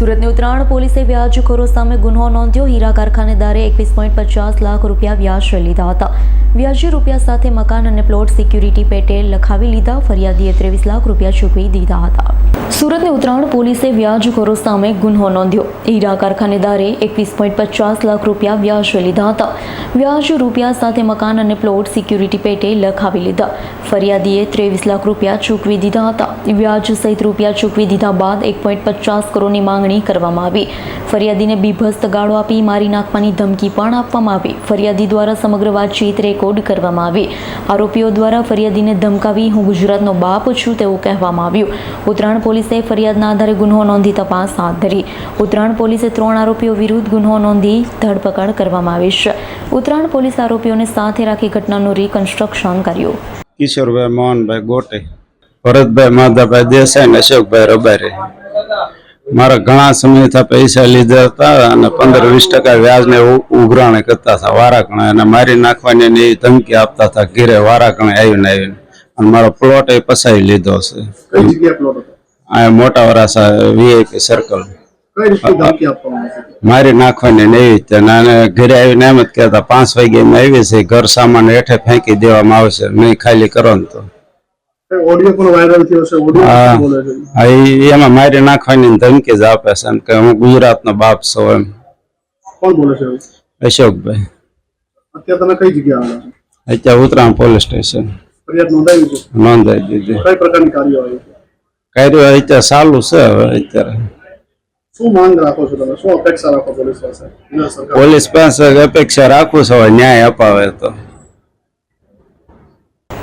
સુરતની ઉત્તરાયણ પોલીસે વ્યાજખોરો સામે ગુન્હો નોંધ્યો. હીરા કારખાનેદારે એકવીસ પોઈન્ટ પચાસ લાખ રૂપિયા વ્યાજ લીધા હતા. વ્યાજી રૂપિયા સાથે મકાન અને પ્લોટ સિક્યુરિટી પેટે લખાવી લીધા. ફરિયાદીએ ત્રેવીસ લાખ રૂપિયા ચૂકવી દીધા હતા. સુરતની ઉત્તરાયણ પોલીસે વ્યાજખોરો સામે ગુન્હો નોંધ્યો. હીરા કારખાનેદારે એકવીસ પોઈન્ટ પચાસ લાખ રૂપિયા વ્યાજ લીધા હતા. વ્યાજ રૂપિયા સાથે મકાન અને પ્લોટ સિક્યુરિટી પેટે લખાવી લીધા. ફરિયાદીએ ત્રેવીસ લાખ રૂપિયા ચૂકવી દીધા હતા. વ્યાજ સહિત રૂપિયા ચૂકવી દીધા બાદ એક પોઈન્ટ પચાસ કરોડની માંગણી કરવામાં આવી. ફરિયાદીને બીભસ્ત ગાળો આપી મારી નાખવાની ધમકી પણ આપવામાં આવી. ફરિયાદી દ્વારા સમગ્ર વાતચીત રેકોર્ડ કરવામાં આવી. આરોપીઓ દ્વારા ફરિયાદીને ધમકાવી હું ગુજરાતનો બાપ છું તેવું કહેવામાં આવ્યું. ઉત્તરાયણ પોલીસે ફરિયાદના આધારે ગુનો નોંધી તપાસ હાથ ધરી. ઉત્તરાયણ પોલીસે ત્રણ આરોપીઓ વિરુદ્ધ ગુન્હો નોંધી ધરપકડ કરવામાં આવી છે. ઉત્તરાયણ પોલીસ આરોપીઓને સાથે રાખી ઘટનાનું રિકન્સ્ટ્રક્શન કર્યું. કિશોરભાઈ મોહનભાઈ ગોટે, ભરતભાઈ માધાભાઈ દેસાઈ અને અશોકભાઈ રબારી. મારા ઘણા સમયથી પૈસા લીધા હતા અને પંદર વીસ ટકા વ્યાજને ઉઘરાણી કરતા હતા વારાકણે. અને મારી નાખવાની એવી ધમકી આપતા હતા ઘેરે વારાકણે આવીને આવીને. અને મારો પ્લોટ એ પસાવી લીધો છે. આ મોટા વરાસા વીઆઈપી સર્કલ? મારી નાખવાની ને એવી રીતે. અને ઘરે આવીને એમ જ કહેતા પાંચ વાગે અમે આવી છે ઘર સામાન હેઠે ફેંકી દેવામાં આવશે. નહીં ખાલી કરો ને તો. ઓડિયો પણ વાયરલ થયો છે ઓડિયો એમાં મારી નાખવાની ધમકી જ આપે છે કે હું ગુજરાતનો બાપ છું એમ. કોણ બોલે છે? અશોકભાઈ. અત્યારે તમે કઈ જગ્યાએ છો? અત્યારે ઉત્તરાયણ પોલીસ સ્ટેશન. ફરિયાદ નોંધાવી છે? નોંધાઈ દીધી. કઈ પ્રકારની કાર્યવાહી છે? અત્યારે ચાલુ છે હવે અત્યારે. શું માંગ રાખો છો તમે? શું અપેક્ષા રાખો પોલીસ પાસે? પોલીસ પાસે અપેક્ષા રાખું છું ન્યાય અપાવે તો.